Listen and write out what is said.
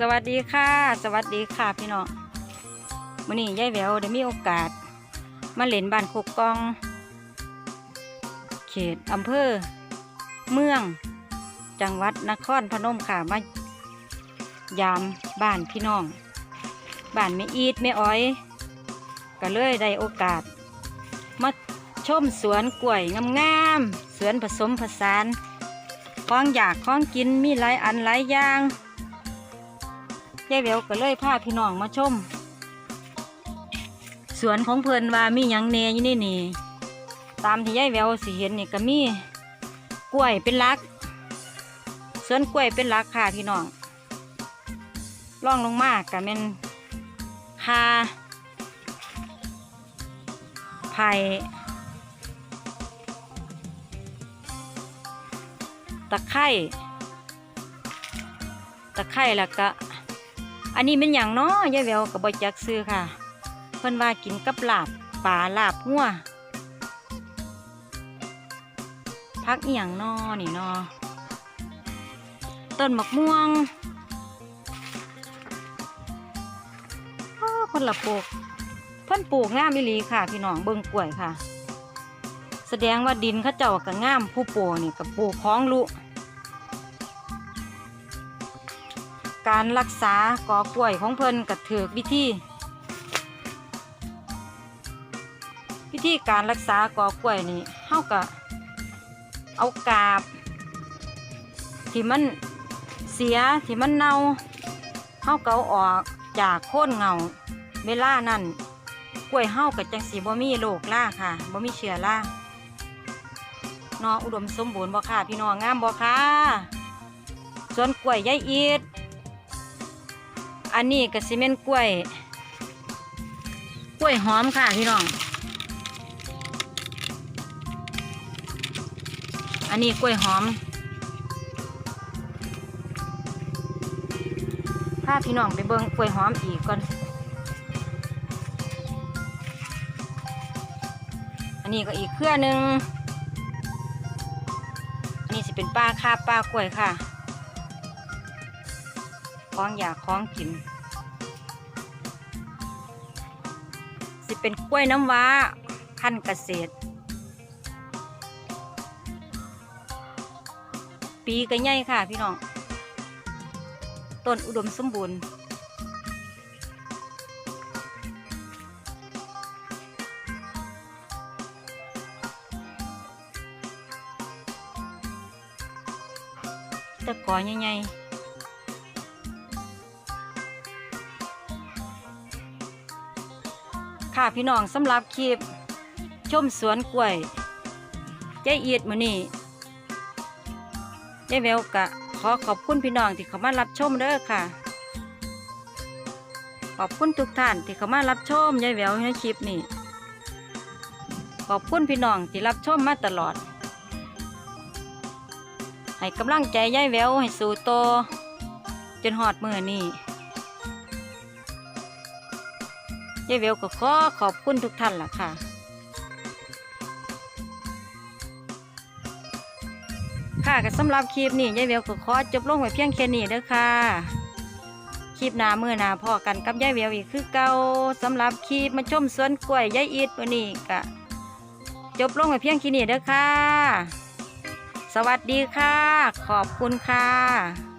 สวัสดีค่ะ สวัสดีค่ะพี่น้องวันนี้ยายแววได้มีโอกาส มาเล่นบ้านโคกกอง เขตอำเภอ เมือง จังหวัดนครพนมค่ะมายามบ้านพี่น้อง บ้านไม่อีดไม่อ้อย ก็เลยได้โอกาส มาชมสวนกล้วยงามๆสวนผสมผสานของอยากของกินมีหลายอันหลายอย่าง ยายแววก็เลยพาพี่น้องมาชม สวนของเพิ่นว่ามีหยังแหน่อยู่นี่นี่ ตามที่ยายแววสิเห็นนี่ก็มีกล้วยเป็นหลัก สวนกล้วยเป็นหลักค่ะพี่น้องล่องลงมากก็เป็นคาไผ่ตะไคร่ตะไคร่แล้วก็ อันนี้เป็นอย่างเนาะยายแววกับบจักซื้อค่ะ เพิ่นว่ากินกับลาบปลาลาบหัวพักอียงนอนี่นอต้นมะม่วงอ้อคนละปลูกเพิ่นปลูกงามอีหลีค่ะ พี่น้องเบิ่งกล้วยค่ะ แสดงว่าดินเขาเจ้าก็งามผู้ปลูกนี่กับปลูกของลุ การรักษากอกล้วยของเพิ่นกับถือวิธีวิธีการรักษากอกล้วยนี่เฮาก็เอากาบ ที่มันเสียที่มันเน่าเฮาก็เอาออกจากโคนเงาเวลานั้นกล้วยเฮาก็จังสีบ่มีโรคล่าค่ะบ่มีเชื้อราเนออุดมสมบูรณ์บ่ค่ะ พี่น้องงามบ่ค่ะส่วนกล้วยยายอีด อันนี้ก็สิเมนกล้วย กล้วยหอมค่ะพี่น้อง อันนี้กล้วยหอมพาพี่น้องไปเบิ่งกล้วยหอมอีกก่อน อันนี้ก็อีกเครือหนึ่งอันนี้สิเป็นปลาคาปลากล้วยค่ะคล้องอยากคล้องกิน เป็นกล้วยน้ำว้าพันเกษตร ปีก็ใหญ่ค่ะพี่น้อง ต้นอุดมสมบูรณ์แต่ก่อใหญ่ๆ ค่ะพี่น้องสำหรับคลิป ชมสวนกล้วยใจเอียดมือนี่ยายแววกะ ขอขอบคุณพี่น้องที่เขามารับชมเด้อค่ะ ขอบคุณทุกท่านที่เขามารับชมยายแววในคลิปนี้ ขอบคุณพี่น้องที่รับชมมาตลอด ให้กำลังใจยายแววให้สู่โตจนหอดมือนี่ ยายแววก็ขอขอบคุณทุกท่านล่ะค่ะค่ะก็สำหรับคลิปนี้ยายแววก็ขอจบลงไว้เพียงแค่นี้เด้อค่ะคลิปหน้ามือหน้าพ่อกันกับยายแววอีกคือเก่าสำหรับคลิปมาชมสวนกล้วยยายอีดวันนี้ก็จบลงไว้เพียงแค่นี้เด้อค่ะ สวัสดีค่ะ ขอบคุณค่ะ